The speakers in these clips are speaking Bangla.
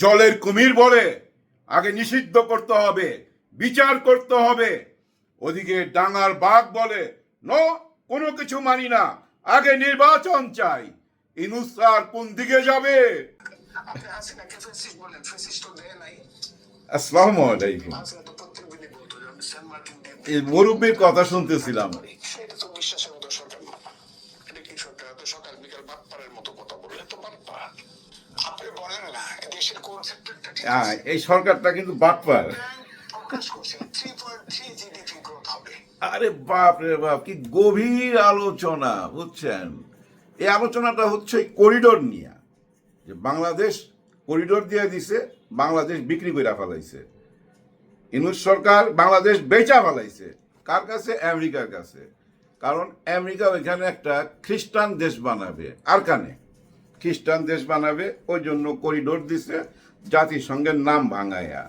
জলের কুমির বলে। আগে নিষিদ্ধ করতে হবে বিচার করতে হবে। ওদিকে ডাঙার বাঘ বলে ন কোনো কিছু মানি না আগে নির্বাচন চাই। ইনুস স্যার কোন দিকে যাবে? আসসালামু আলাইকুম। এই মুরব্বীর কথা শুনতেছিলাম। সকাল বিকাল বাটপাড়ের মতো কথা বললে তো বাটপাড় আপনি বলেন না দেশের কোন হ্যাঁ এই সরকারটা কিন্তু বাটপার। হবে। আরে বাপ রে বাপ কি গভীর আলোচনা বুঝছেন? এই আলোচনাটা হচ্ছে করিডোর নিয়ে। যে বাংলাদেশ করিডোর দিয়ে দিছে বাংলাদেশ বিক্রি করে ফেলাইছে। ইনুস সরকার বাংলাদেশ বেচা ফেলাইছে। কার কাছে? আমেরিকার কাছে। কারণ আমেরিকা ওইখানে একটা খ্রিস্টান দেশ বানাবে। আর কানে? খ্রিস্টান দেশ বানাবে ওই জন্য করিডোর দিছে, জাতিসংঘের নাম ভাঙায়া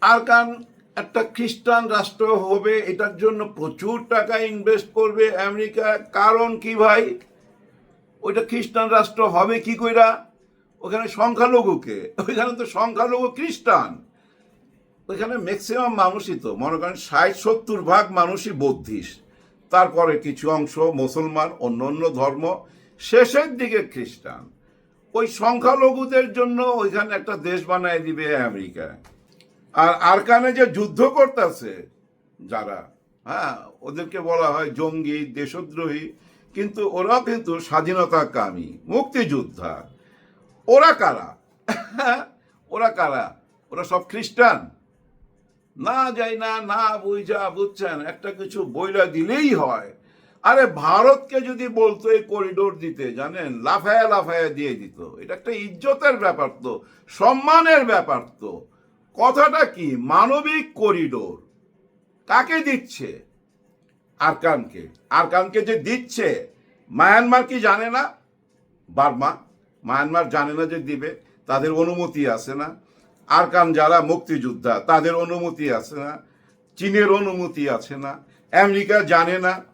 আরকান একটা খ্রিস্টান রাষ্ট্র হবে, এটার জন্য প্রচুর টাকা ইনভেস্ট করবে আমেরিকা। কারণ কি ভাই? ওইটা খ্রিস্টান রাষ্ট্র হবে কি কইরা? ওখানে সংখ্যালঘুকে। ওইখানে তো সংখ্যালঘু খ্রিস্টান। ওইখানে ম্যাক্সিমাম মানুষই তো, মনে করেন ষাট, সত্তর ভাগ মানুষই বৌদ্ধিস্ট। তারপরে কিছু অংশ মুসলমান অন্য অন্য ধর্ম। শেষের দিকে খ্রিস্টান। ওই সংখ্যালঘুদের জন্য ওইখানে একটা দেশ বানায় দিবে আমেরিকা। আর আরকানে যে যুদ্ধ করতেছে, যারা হ্যাঁ ওদেরকে বলা হয় জঙ্গি, দেশদ্রোহী, কিন্তু ওরা কিন্তু স্বাধীনতা কামী মুক্তিযোদ্ধা। ওরা কারা? ওরা কারা? ওরা সব খ্রিস্টান। না যাই না না বুঝা, বুঝছেন, একটা কিছু বইলা দিলেই হয়। আরে ভারতকে যদি বলতো এই করিডোর দিতে, জানেন? লাফায়া লাফায়া দিয়ে দিত। এটা একটা ইজ্জতের ব্যাপার তো, সম্মানের ব্যাপার তো। কথাটা কি? মানবিক করিডোর কাকে দিচ্ছে? আরকানকে। আরকানকে যে দিচ্ছে, মায়ানমার কি জানে না? বার্মা। মায়ানমার জানে না যে দিবে, তাদের অনুমতি আছে না। আরকান যারা মুক্তিযোদ্ধা, তাদের অনুমতি আছে না। চীনের অনুমতি আছে না। আমেরিকা জানে না।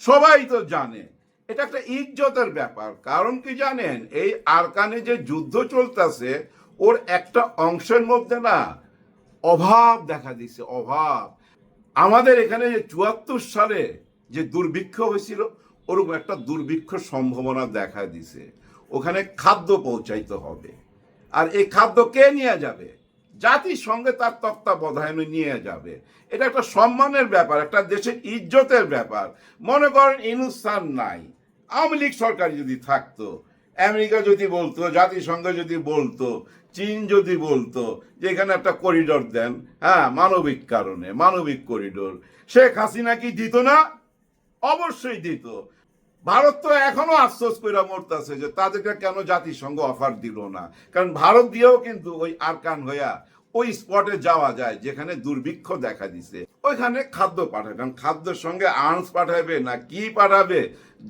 সবাই তো জানে। এটা একটা ইজ্জতের ব্যাপার। কারণ কি জানেন? এই আরকানে যে যুদ্ধ চলতেছে, ওর একটা অংশের মধ্যে না অভাব দেখা দিছে, অভাব। আমাদের এখানে যে চুয়াত্তর সালে যে দুর্ভিক্ষ হয়েছিল, ওরকম একটা দুর্ভিক্ষ সম্ভাবনা দেখা দিছে। ওখানে খাদ্য পৌঁছাইতে হবে। আর এই খাদ্য কে নিয়ে যাবে? জাতিসংঘে তার তত্ত্বাবধানে নিয়ে যাবে। এটা একটা সম্মানের ব্যাপার, একটা দেশের ইজ্জতের ব্যাপার। মনে করেন ইনুস্থান নাই। আওয়ামী লীগ সরকার যদি থাকতো, আমেরিকা যদি বলতো, জাতিসংঘ যদি বলতো, চীন যদি বলতো, যে এখানে একটা করিডোর দেন হ্যাঁ মানবিক কারণে, মানবিক করিডোর। শেখ হাসিনা কি দিত না? অবশ্যই দিত। ভারত তো এখনও আফসোস করে মরতেছে যে তাদেরকে কেন জাতিসংঘ অফার দিল না? কারণ ভারত দিয়েও কিন্তু ওই আরকান হইয়া ওই স্পটে যাওয়া যায় যেখানে দুর্ভিক্ষ দেখা দিছে। ওইখানে খাদ্য পাঠাবে কারণ খাদ্যের সঙ্গে আর্মস পাঠাবে না কি পাঠাবে?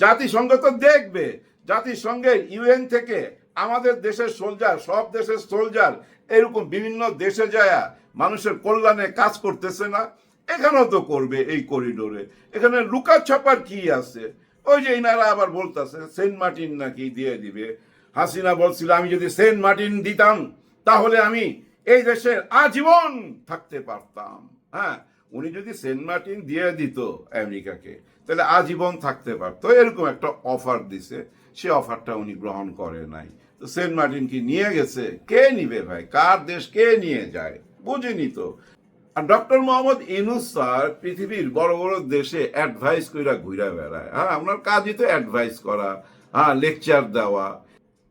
জাতিসংঘ তো দেখবে। জাতিসংঘের ইউএন থেকে আমাদের দেশের সোলজার সব দেশের সোলজার এরকম বিভিন্ন দেশে যায়, মানুষের কল্যাণে কাজ করতেছে না। এখানেও তো করবে এই করিডোরে এখানে লুকা ছাপার কি আছে? ওই যে ইনারা আবার বলতেছে, সেন্ট মার্টিন নাকি দিয়ে দিবে। হাসিনা বলছিল, আমি যদি সেন্ট মার্টিন দিতাম, তাহলে আমি এই দেশে আজীবন থাকতে পারতাম। হ্যাঁ উনি যদি সেন্ট মার্টিন দিয়ে দিত আমেরিকাকে, তাহলে আজীবন থাকতে পারতো। এরকম একটা অফার দিছে, সে অফারটা উনি গ্রহণ করে নাই। তো সেন্ট মার্টিন কি নিয়ে গেছে? কে নিবে ভাই? কার দেশ কে নিয়ে যায়? বুঝিনি তো। আর ডক্টর মোহাম্মদ ইনুস স্যার পৃথিবীর বড় বড় দেশে অ্যাডভাইস কইরা ঘুরা বেড়ায়। হ্যাঁ আপনার কাজই তো অ্যাডভাইস করা হ্যাঁ লেকচার দেওয়া।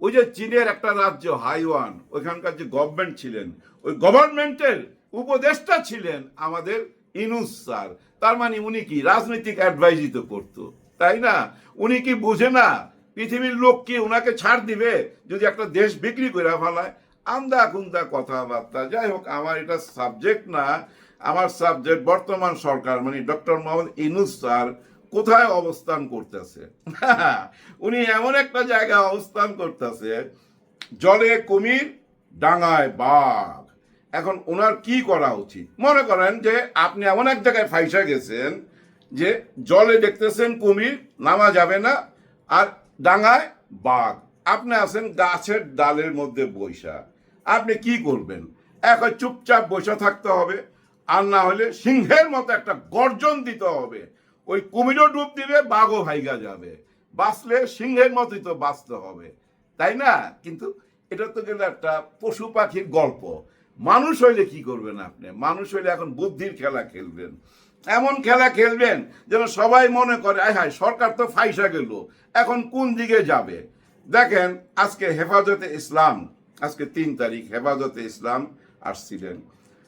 ওই যে চীনের একটা রাজ্য, হাইওয়ান, ওইখানকার যে গভর্নমেন্ট ছিলেন, ওই গভর্নমেন্টের উপদেষ্টা ছিলেন আমাদের ইনুস স্যার। তার মানে উনি কি, রাজনৈতিক অ্যাডভাইসই তো করতো, তাই না? উনি কি বুঝে না, পৃথিবীর লোক কি ওনাকে ছাড় দিবে যদি একটা দেশ বিক্রি করে ফেলায়? আন্দা কুন্দা কথাবার্তা। যাই হোক, আমার এটা সাবজেক্ট না। আমার সাবজেক্ট বর্তমান সরকার মানে ডক্টর মোহাম্মদ ইনুস স্যার কোথায় অবস্থান করতেছে? উনি এমন একটা জায়গায় অবস্থান করতেছে, জলে কুমির, ডাঙায় বাঘ। এখন ওনার কি করা উচিত? মনে করেন যে আপনি এমন এক জায়গায় ফাইসা গেছেন যে জলে দেখতেছেন কুমির, নামা যাবে না, আর ডাঙায় বাঘ। আপনি আছেন গাছের ডালের মধ্যে বৈশা। আপনি কি করবেন? এখন চুপচাপ বসে থাকতে হবে, আর না হলে সিংহের মতো একটা গর্জন দিতে হবে। ওই কুমিরও ডুব দিবে, বাঘও ভাইগা যাবে। বাঁচলে সিংহের মতোই তো বাঁচতে হবে, তাই না? কিন্তু এটা তো গেলে একটা পশু পাখির গল্প। মানুষ হইলে কি করবেন আপনি? মানুষ হইলে এখন বুদ্ধির খেলা খেলবেন। এমন খেলা খেলবেন যেন সবাই মনে করে, আয় হায়, সরকার তো ফাইসা গেল, এখন কোন দিকে যাবে? দেখেন, আজকে হেফাজতে ইসলাম, আজকে তিন তারিখ, হেফাজতে ইসলাম আসছিলেন।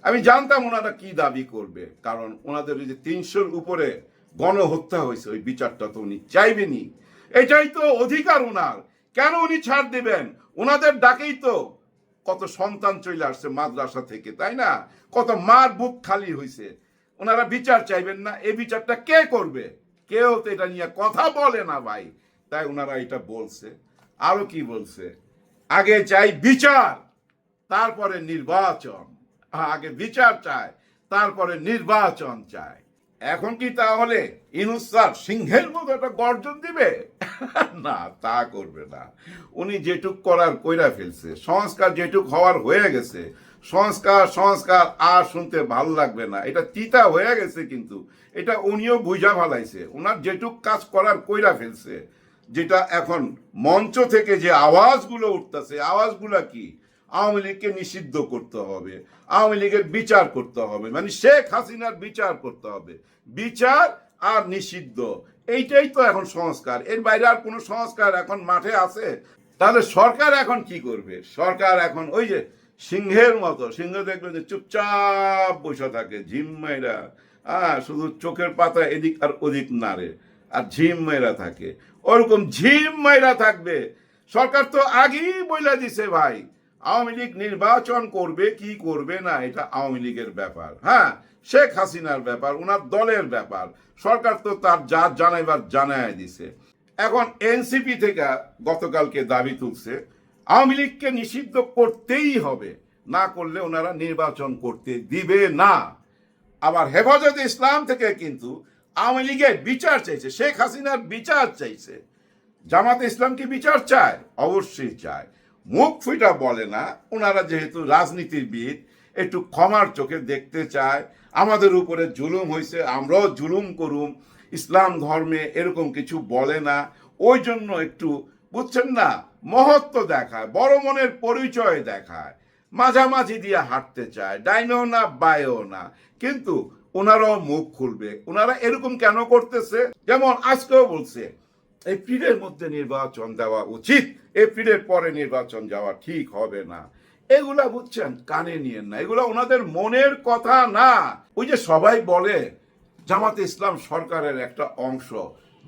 আমি জানতাম ওনারা কি দাবি করবে, কারণ ওনাদের যে তিনশোর উপরে গণহত্যা হয়েছে ওই বিচারটা তো উনি চাইবেনি এটাই তো অধিকার ওনার। কেন উনি ছাড় দিবেন? ওনাদের ডাকেই তো কত সন্তান চলে আসছে মাদ্রাসা থেকে, তাই না? কত মার বুক খালি হয়েছে ওনারা বিচার চাইবেন না, এই বিচারটা কে করবে? কেউ তো এটা নিয়ে কথা বলে না ভাই। তাই ওনারা এটা বলছে। আরও কি বলছে? আগে চাই বিচার, তারপরে নির্বাচন। আগে বিচার চায়, তারপরে নির্বাচন চায়। এখন কি তাহলে ইনুস স্যার সিংহের মতো একটা গর্জন দিবে? না, তা করবে না। উনি যেটুক করার কইরা ফেলছে, সংস্কার যেটুক হওয়ার হয়ে গেছে, সংস্কার সংস্কার, আর শুনতে ভালো লাগবে না। এটা তিতা হয়ে গেছে কিন্তু, এটা উনিও বুঝা ভালাইছে। ওনার যেটুক কাজ করার কইরা ফেলছে, যেটা এখন মঞ্চ থেকে যে আওয়াজগুলো উঠতেছে, আওয়াজগুলো কি? আওয়ামী লীগকে নিষিদ্ধ করতে হবে, আওয়ামী লীগের বিচার করতে হবে মানে শেখ হাসিনার বিচার করতে হবে। বিচার আর নিষিদ্ধ, এইটাই তো এখন সংস্কার। এর বাইরে আর কোনো সংস্কার এখন মাঠে আছে? তাহলে সরকার এখন কি করবে? সরকার এখন ওই যে সিংহের মতো, সিংহ দেখবেন যে চুপচাপ বসে থাকে ঝিম্মাইরা হ্যাঁ শুধু চোখের পাতা এদিক আর ওদিক নাড়ে, আর ঝিম মেরা থাকে। ওরকম ঝিম মেরা থাকবে। সরকার তো আগেই বইলা দিছে ভাই। আওয়ামী লীগ নির্বাচন করবে, কি করবে না, এটা আওয়ামী লীগের ব্যাপার। হ্যাঁ শেখ হাসিনার ব্যাপার ওনার দলের ব্যাপার। সরকার তো তার যা জানাইবার জানায় দিছে। এখন এনসিপি থেকে গতকালকে দাবি তুলছে, আওয়ামী লীগকে নিষিদ্ধ করতেই হবে। না করলে ওনারা নির্বাচন করতে দিবে না। আবার হেফাজত ইসলাম থেকে কিন্তু আওয়ামী লীগের বিচার চাইছে, শেখ হাসিনার বিচার চাইছে। জামাতে ইসলাম কি বিচার চায়? অবশ্যই চায়। মুখ ফুটা বলে না ওনারা যেহেতু রাজনীতিবিদ, একটু ক্ষমার চোখে দেখতে চায়, আমাদের উপরে জুলুম হয়েছে আমরাও জুলুম করুম, ইসলাম ধর্মে এরকম কিছু বলে না, ওই জন্য একটু, বুঝছেন না, মহত্ব দেখায়, বড় মনের পরিচয় দেখায়, মাঝামাঝি দিয়ে হাঁটতে চায় ডাইনেও না বায়েও না, কিন্তু ওনারাও মুখ খুলবে ওনারা এরকম কেন করতেছে? যেমন আজকেও বলছে এপ্রিলের মধ্যে নির্বাচন দেওয়া উচিত, এপ্রিলের পরে নির্বাচন যাওয়া ঠিক হবে না। এগুলা বুঝছেন, কানে নিয়েন না। এগুলা ওনাদের মনের কথা না। ওই যে সবাই বলে, জামাতে ইসলাম সরকারের একটা অংশ।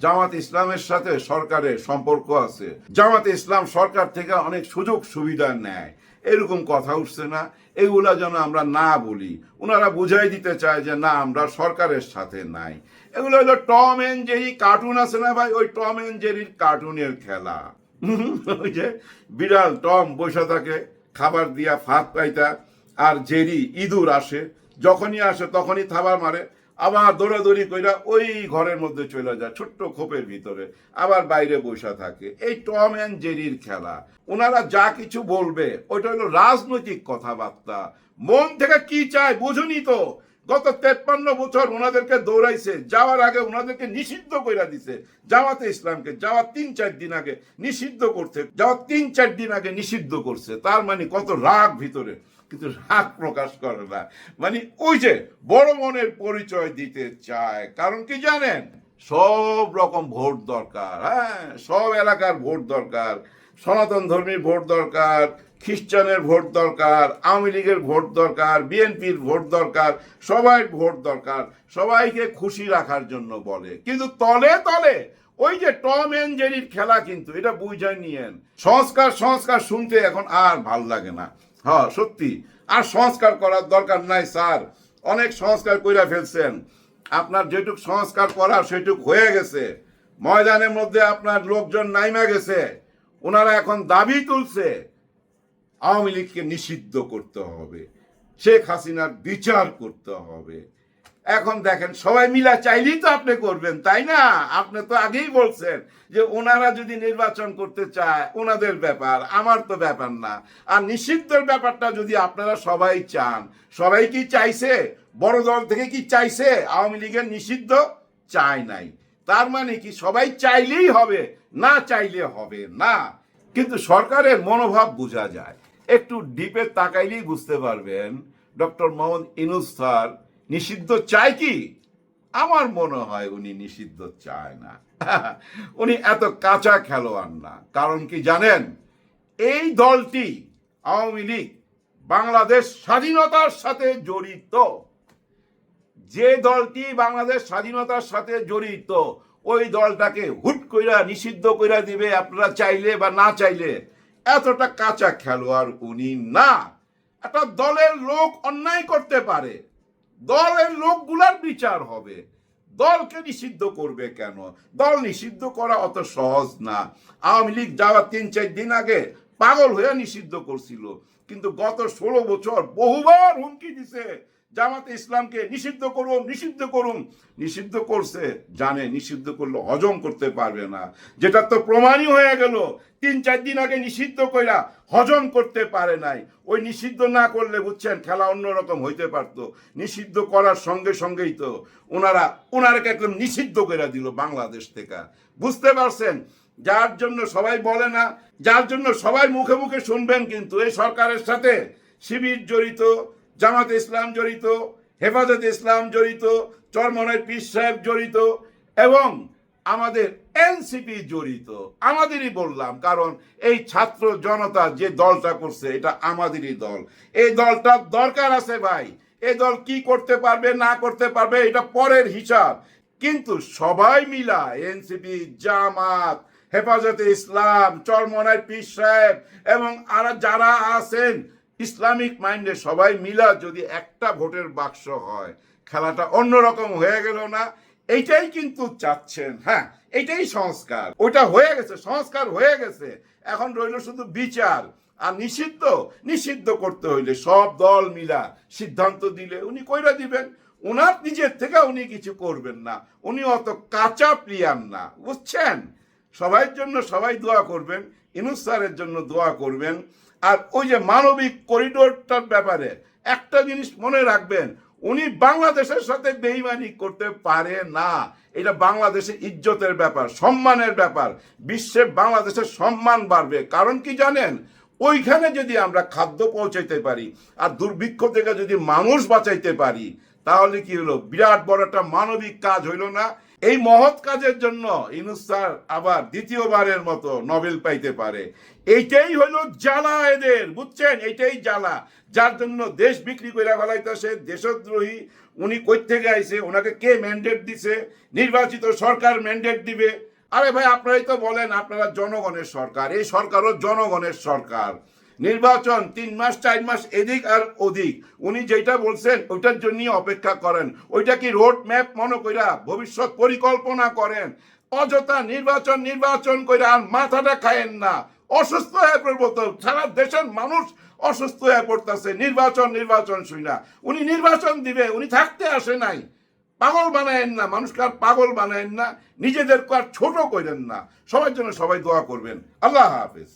জামাত ইসলামের সাথে সরকারের সম্পর্ক আছে। জামাতে ইসলাম সরকার থেকে অনেক সুযোগ সুবিধা নেয়। এরকম কথা উঠছে না, এগুলা যেন আমরা না বলি। ওনারা বুঝাই দিতে চায় যে, না, আমরা সরকারের সাথে নাই। এগুলো হলো টম এন্ড জেরি কার্টুন আছে না ভাই? ওই টম এন্ড জেরির কার্টুনের খেলা। ওই যে বিড়াল, টম বসে থাকে, খাবার দিয়া ফাঁক পাইতা, আর জেরি ইঁদুর আসে, যখনই আসে তখনই থাবার মারে। আবার দৌড়াদৌড়ি কইরা ওই ঘরের মধ্যে চলে যায়, ছোট্ট খোপের ভিতরে। আবার বাইরে বসে থাকে। এই টম অ্যান্ড জেরির খেলা। ওনারা যা কিছু বলবে, ওইটা হলো রাজনৈতিক কথাবার্তা। মন থেকে কি চায় বুঝুনি তো। গত তেপ্পান্ন বছর ওনাদেরকে দৌড়াইছে, যাওয়ার আগে ওনাদেরকে নিষিদ্ধ করে দিছে। জামাতে ইসলামকে যাওয়ার তিন চার দিন আগে নিষিদ্ধ করছে যাওয়ার তিন চার দিন আগে নিষিদ্ধ করছে। তার মানে কত রাগ ভিতরে। কিন্তু রাগ প্রকাশ করে না। মানে ওই যে বড় মনের পরিচয় দিতে চায়, কারণ কি জানেন? সব রকম ভোট দরকার হ্যাঁ? সব এলাকার ভোট দরকার, সনাতন ধর্মীর ভোট দরকার, খ্রিস্টানের ভোট দরকার, আওয়ামী লীগের ভোট দরকার, বিএনপির ভোট দরকার, সবাই ভোট দরকার, সবাইকে খুশি রাখার জন্য বলে। কিন্তু তলে তলে ওই যে টম এন্ড জেরির খেলা কিন্তু, এটা বুঝে নিয়েন। সংস্কার সংস্কার শুনতে এখন আর ভালো লাগে না। হ্যাঁ সত্যি। আর সংস্কার করার দরকার নাই, স্যার। অনেক সংস্কার কইরা ফেলছেন। আপনার যেটুক সংস্কার করা, সেটুক হয়ে গেছে। ময়দানের মধ্যে আপনার লোকজন নাইমা গেছে। ওনারা এখন দাবি তুলছে, আওয়ামী লীগকে নিষিদ্ধ করতে হবে। শেখ হাসিনার বিচার করতে হবে। এখন দেখেন, সবাই মিলা চাইলেই তো আপনি করবেন, তাই না? আপনি তো আগেই বলছেন যে ওনারা যদি নির্বাচন করতে চায়, ওনাদের ব্যাপার, আমার তো ব্যাপার না। আর নিষিদ্ধের ব্যাপারটা যদি আপনারা সবাই চান, সবাই কি চাইছে? বড় দল থেকে কি চাইছে? আওয়ামী লীগের নিষিদ্ধ চায় নাই। তার মানে কি, সবাই চাইলেই হবে, না চাইলে হবে না। কিন্তু সরকারের মনোভাব বোঝা যায়। একটু ডিপে তাকাইলেই বুঝতে পারবেন, ডক্টর মোহাম্মদ ইনুস স্যার নিষিদ্ধ চায় কি? আমার মনে হয় উনি নিষিদ্ধ চায় না। উনি এত কাঁচা খেলোয়াড় না। কারণ কি জানেন? এই দলটি আওয়ামী লীগ বাংলাদেশ স্বাধীনতার সাথে জড়িত। যে দলটি বাংলাদেশ স্বাধীনতার সাথে জড়িত, ওই দলটাকে হুট কইরা, নিষিদ্ধ কইরা দিবে আপনারা চাইলে বা না চাইলে, এতটা কাঁচা খেলোয়াড় উনি না। একটা দলের লোক অন্যায় করতে পারে দলের লোকগুলার বিচার হবে। দলকে নিষিদ্ধ করবে কেন? দল নিষিদ্ধ করা অত সহজ না। আওয়ামী লীগ যাওয়ার তিন, চার দিন আগে পাগল হয়ে নিষিদ্ধ করছিল, কিন্তু গত ষোলো বছর বহুবার হুমকি দিছে। জামাতে ইসলামকে নিষিদ্ধ করুন নিষিদ্ধ করুন। নিষিদ্ধ করছে, জানে, নিষিদ্ধ করলে হজম করতে পারবে না। যেটা তো প্রমাণই হয়ে গেল, তিন, চার দিন আগে নিষিদ্ধ কইরা হজম করতে পারে নাই। ওই নিষিদ্ধ না করলে, বুঝছেন, খেলা অন্যরকম হইতে পারতো। নিষিদ্ধ করার সঙ্গে সঙ্গেই তো ওনারা ওনারাকে একদম নিষিদ্ধ করে দিল বাংলাদেশ থেকে। বুঝতে পারছেন? যার জন্য সবাই বলে না, যার জন্য সবাই মুখে মুখে শুনবেন কিন্তু এই সরকারের সাথে শিবির জড়িত জামাতে ইসলাম জড়িত, হেফাজতে ইসলাম জড়িত চরমনের পীর সাহেব জড়িত এবং আমাদের এনসিপি জড়িত। আমাদেরই বললাম, কারণ এই ছাত্র জনতা যে দলটা করছে, এটা আমাদেরই দল। এই দলটার দরকার আছে ভাই এই দল কি করতে পারবে, না করতে পারবে, এটা পরের হিসাব। কিন্তু সবাই মিলা এনসিপি, জামাত, হেফাজতে ইসলাম, চরমনায় পীর সাহেব এবং আর যারা আছেন ইসলামিক মাইন্ডে সবাই মিলা যদি একটা ভোটের বাক্স হয়, খেলাটা অন্যরকম হয়ে গেল না, এইটাই কিন্তু চাচ্ছেন হ্যাঁ এইটাই সংস্কার। ওইটা হয়ে গেছে, সংস্কার হয়ে গেছে। এখন রইল শুধু বিচার, আর নিষিদ্ধ নিষিদ্ধ করতে হইলে সব দল মিলা সিদ্ধান্ত দিলে উনি কইরা দিবেন ওনার নিজের থেকে উনি কিছু করবেন না, উনি অত কাঁচা প্রিয়ান না, বুঝছেন? সবার জন্য সবাই দোয়া করবেন, ইনুস স্যারের জন্য দোয়া করবেন আর ওই যে মানবিক করিডোরটার ব্যাপারে একটা জিনিস মনে রাখবেন, উনি বাংলাদেশের সাথে বেইমানি করতে পারে না। এটা বাংলাদেশের ইজ্জতের ব্যাপার, সম্মানের ব্যাপার। বিশ্বে বাংলাদেশের সম্মান বাড়বে। কারণ কি জানেন? ওইখানে যদি আমরা খাদ্য পৌঁছাইতে পারি, আর দুর্ভিক্ষ থেকে যদি মানুষ বাঁচাইতে পারি তাহলে কি হলো? বিরাট বড় একটা মানবিক কাজ হইল না। এই মহৎ কাজের জন্য ইনুস আবার দ্বিতীয়বারের মতো নোবেল পাইতে পারে। এইটাই হইল জ্বালা এদের, বুঝছেন? এইটাই জ্বালা। যার জন্য দেশ বিক্রি করে ফেলাইতেছে, দেশদ্রোহী। উনি কই থেকে আইছে ওনাকে কে ম্যান্ডেট দিছে? নির্বাচিত সরকার ম্যান্ডেট দিবে। আরে ভাই, আপনারাই তো বলেন, আপনারা জনগণের সরকার। এই সরকারও জনগণের সরকার। নির্বাচন তিন মাস, চার মাস এদিক আর ওদিক। উনি যেটা বলছেন, ওইটার জন্য অপেক্ষা করেন। ওইটা কি রোড ম্যাপ মনে কইরা ভবিষ্যৎ পরিকল্পনা করেন? অযথা নির্বাচন নির্বাচন কইরা আর মাথাটা খায়েন না। অসুস্থ হয়ে পড়ব তো। সারা দেশের মানুষ অসুস্থ হয়ে পড়তেছে। নির্বাচন নির্বাচন শুই না উনি নির্বাচন দিবে, উনি থাকতে আসে নাই। পাগল বানায়েন না। মানুষকে আর পাগল বানায়েন না। নিজেদের আর ছোট করেন না। সবার জন্য সবাই দোয়া করবেন। আল্লাহ হাফেজ।